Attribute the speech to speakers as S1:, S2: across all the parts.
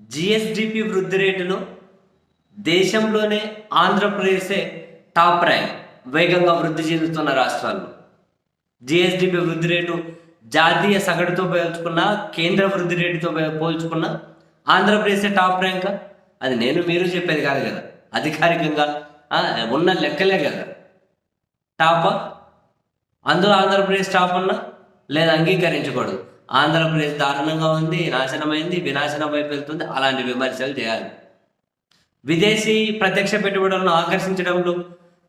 S1: GSDP వృద్ధి రేటులో దేశంలోనే ఆంధ్రప్రదేశే టాప్ ర్యాంక్ వేగంగా వృద్ధి చెందుతున్న రాష్ట్రాల్లో. జిఎస్డిపి వృద్ధి రేటు జాతీయ సగటుతో పోల్చుకున్న కేంద్ర వృద్ధి రేటుతో పోల్చుకున్న ఆంధ్రప్రదేశ్ టాప్ ర్యాంక్. అది నేను మీరు చెప్పేది కాదు కదా. అధికారికంగా ఉన్న లెక్కలే కదా. టాప్? అందులో ఆంధ్రప్రదేశ్ టాప్ అన్నా లేదా అంగీకరించకూడదు. ఆంధ్రప్రదేశ్ దారుణంగా ఉంది నాశనమైంది వినాశనం వైపు వెళ్తుంది అలాంటి విమర్శలు చేయాలి. విదేశీ ప్రత్యక్ష పెట్టుబడులను ఆకర్షించడంలో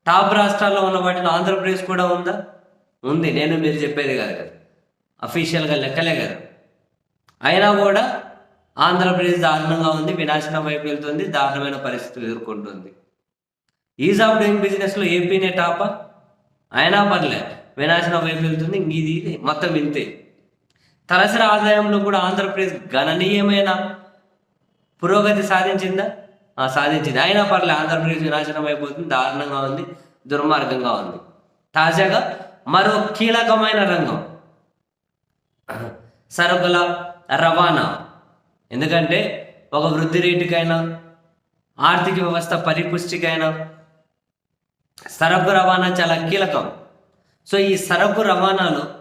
S1: టాప్ రాష్ట్రాల్లో ఉన్న వాటిలో ఆంధ్రప్రదేశ్ కూడా ఉందా? ఉంది. నేను మీరు చెప్పేది కాదు కదా. అఫీషియల్గా లెక్కలే కదా. అయినా కూడా ఆంధ్రప్రదేశ్ దారుణంగా ఉంది వినాశనం వైపు వెళ్తుంది దారుణమైన పరిస్థితులు ఎదుర్కొంటుంది. ఈజ్ ఆఫ్ డూయింగ్ బిజినెస్లో ఏపీనే టాపా? అయినా పర్లే. వినాశనం వైపు వెళ్తుంది ఇది. మొత్తం ఇంతే. తలసరి ఆదాయంలో కూడా ఆంధ్రప్రదేశ్ గణనీయమైన పురోగతి సాధించిందా? సాధించింది. అయినా పర్లే ఆంధ్రప్రదేశ్ వినాశనం అయిపోతుంది దారుణంగా ఉంది దుర్మార్గంగా ఉంది. తాజాగా మరో కీలకమైన రంగం. సరుకుల రవాణా. ఎందుకంటే ఒక వృద్ధి రేటుకైనా ఆర్థిక వ్యవస్థ పరిపుష్టికైనా సరుకు రవాణా చాలా కీలకం. సో ఈ సరుకు రవాణాలో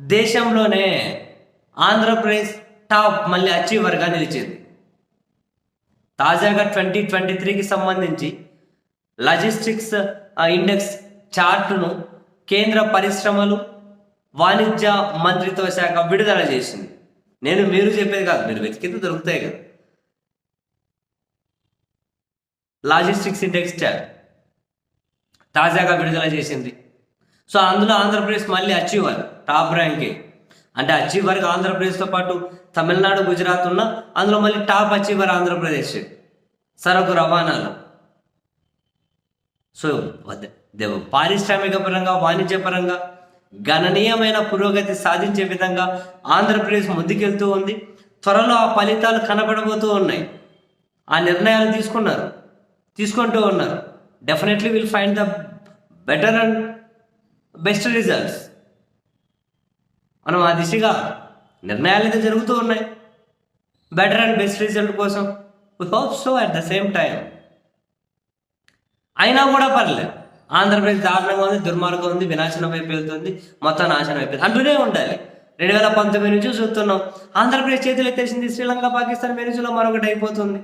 S1: దేశంలోనే ఆంధ్రప్రదేశ్ టాప్ మళ్ళీ అచీవర్గా నిలిచింది. తాజాగా ట్వంటీ ట్వంటీ త్రీకి సంబంధించి లాజిస్టిక్స్ ఇండెక్స్ చార్టును కేంద్ర పరిశ్రమలు వాణిజ్య మంత్రిత్వ శాఖ విడుదల చేసింది. నేను మీరు చెప్పేది కాదు మీరు వెతికితే దొరుకుతాయి కదా. లాజిస్టిక్స్ ఇండెక్స్ చార్ట్ తాజాగా విడుదల చేసింది సో అందులో ఆంధ్రప్రదేశ్ మళ్ళీ అచీవర్ టాప్ ర్యాంకే. అంటే అచీవర్గా ఆంధ్రప్రదేశ్తో పాటు తమిళనాడు గుజరాత్ ఉన్న అందులో మళ్ళీ టాప్ అచీవర్ ఆంధ్రప్రదేశ్. సరుకు రవాణాలో. సో పారిశ్రామిక పరంగా వాణిజ్య పరంగా గణనీయమైన పురోగతి సాధించే విధంగా ఆంధ్రప్రదేశ్ ముందుకెళ్తూ ఉంది. త్వరలో ఆ ఫలితాలు కనబడబోతూ ఉన్నాయి. ఆ నిర్ణయాలు తీసుకున్నారు. తీసుకుంటూ ఉన్నారు. Definitely will find the better and best results. మనం ఆ దిశగా నిర్ణయాలు అయితే జరుగుతూ ఉన్నాయి. బెటర్ అండ్ బెస్ట్ రిజల్ట్ కోసం we hope so at the same time అయినా కూడా పర్లేదు. ఆంధ్రప్రదేశ్ దారుణంగా ఉంది దుర్మార్గం ఉంది వినాశనం వైపు వెళ్తుంది మొత్తం నాశనం అయిపోయింది అంటూనే ఉండాలి. రెండు వేల పంతొమ్మిది నుంచి చూస్తున్నాం. ఆంధ్రప్రదేశ్ చేతులు ఎత్తేసింది శ్రీలంక పాకిస్తాన్ వెనుజులా మరొకటి అయిపోతుంది.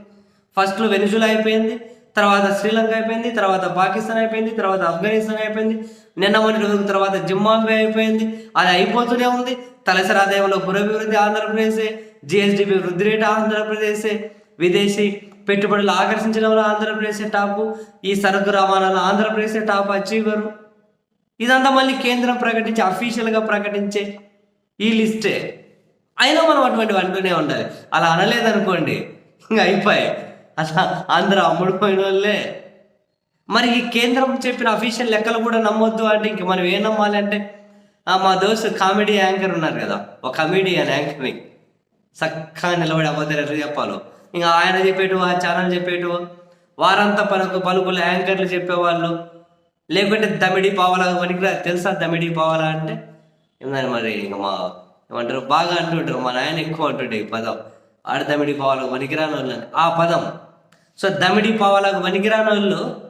S1: ఫస్ట్లో వెనుజులా అయిపోయింది. తర్వాత శ్రీలంక అయిపోయింది తర్వాత పాకిస్తాన్ అయిపోయింది తర్వాత ఆఫ్ఘనిస్తాన్ అయిపోయింది నిన్న మొన్న రోజుల తర్వాత జింబాబే అయిపోయింది అది అయిపోతూనే ఉంది. తలసరి ఆదాయంలో పురోభివృద్ధి ఆంధ్రప్రదేశే జిఎస్డిపి వృద్ధి రేటు ఆంధ్రప్రదేశే విదేశీ పెట్టుబడులు ఆకర్షించడంలో ఆంధ్రప్రదేశ్ టాపు ఈ సరుకు రవాణాలో ఆంధ్రప్రదేశ్ టాప్ అచీవర్. ఇదంతా మళ్ళీ కేంద్రం ప్రకటించి అఫీషియల్గా ప్రకటించే ఈ లిస్టే. అయినా మనం అటువంటివి అంటూనే ఉండాలి. అలా అనలేదనుకోండి ఇంకా అయిపోయాయి. అలా అందరు అమ్ముడుపోయిన వాళ్ళే. మరి ఈ కేంద్రం చెప్పిన అఫీషియల్ లెక్కలు కూడా నమ్మొద్దు అంటే ఇంక మనం ఏం నమ్మాలి అంటే మా దోస్తు కామెడీ యాంకర్ ఉన్నారు కదా ఒక కమెడియన్ యాంకర్ని చక్కగా నిలబడి అబద్ధాలు ఎట్లా చెప్పాలో. ఇంకా ఆయన చెప్పేటు ఆ ఛానల్ చెప్పేటు వారంతా పలుకు పలుకులు యాంకర్లు చెప్పేవాళ్ళు. లేకుంటే దమిడి పావలా పనికిరా తెలుసా దమిడి పావలా అంటే? ఏమన్నా మరి ఇంకా మా ఏమంటారు? బాగా అంటుంటారు మా నాయన ఎక్కువ అంటుండే ఈ పదం. ఆడ దమిడి పనికిరాని వాళ్ళని. ఆ పదం సో దమిడి పావలకు పనికిరాని వాళ్ళు.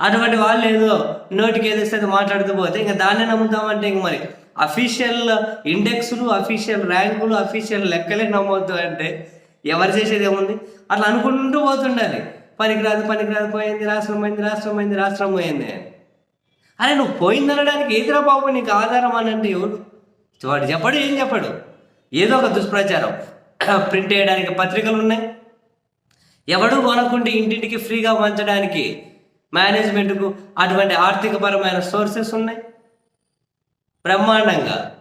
S1: అటువంటి వాళ్ళు ఏదో నోటికి ఏదేస్తే మాట్లాడుతూ పోతే ఇంకా దాన్నే నమ్ముతామంటే ఇంక మరి అఫీషియల్ ఇండెక్స్లు అఫీషియల్ ర్యాంకులు అఫీషియల్ లెక్కలే నమ్మవద్దు అంటే ఎవరు చేసేది ఏముంది? అట్లా అనుకుంటూ పోతుండాలి. పనికిరాదు పనికిరాదు పోయింది రాష్ట్రం పోయింది రాష్ట్రం పోయింది రాష్ట్రం పోయింది అని. అరే నువ్వు పోయింది అనడానికి ఏదిరా బాబు నీకు ఆధారం అని అంటే ఎవరు వాడు చెప్పడు ఏం చెప్పడు? ఏదో ఒక దుష్ప్రచారం. ప్రింట్ చేయడానికి పత్రికలు ఉన్నాయి. ఎవడు కొనకుంటే ఇంటింటికి ఫ్రీగా పంచడానికి మేనేజ్మెంట్కు అటువంటి ఆర్థికపరమైన సోర్సెస్ ఉన్నాయి? బ్రహ్మాండంగా.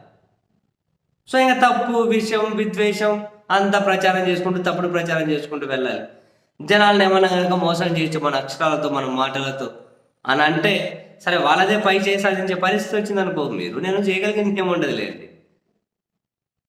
S1: సో ఇంకా తప్పు విషయం విద్వేషం అంతా ప్రచారం చేసుకుంటూ తప్పుడు ప్రచారం చేసుకుంటూ వెళ్ళాలి. జనాలను ఏమన్నా కనుక మోసం చేయొచ్చు మన అక్షరాలతో మన మాటలతో అని అంటే సరే వాళ్ళదే పై చేసి సాధించే పరిస్థితి వచ్చిందనుకో మీరు నేను చేయగలిగింది ఏముండదు లేండి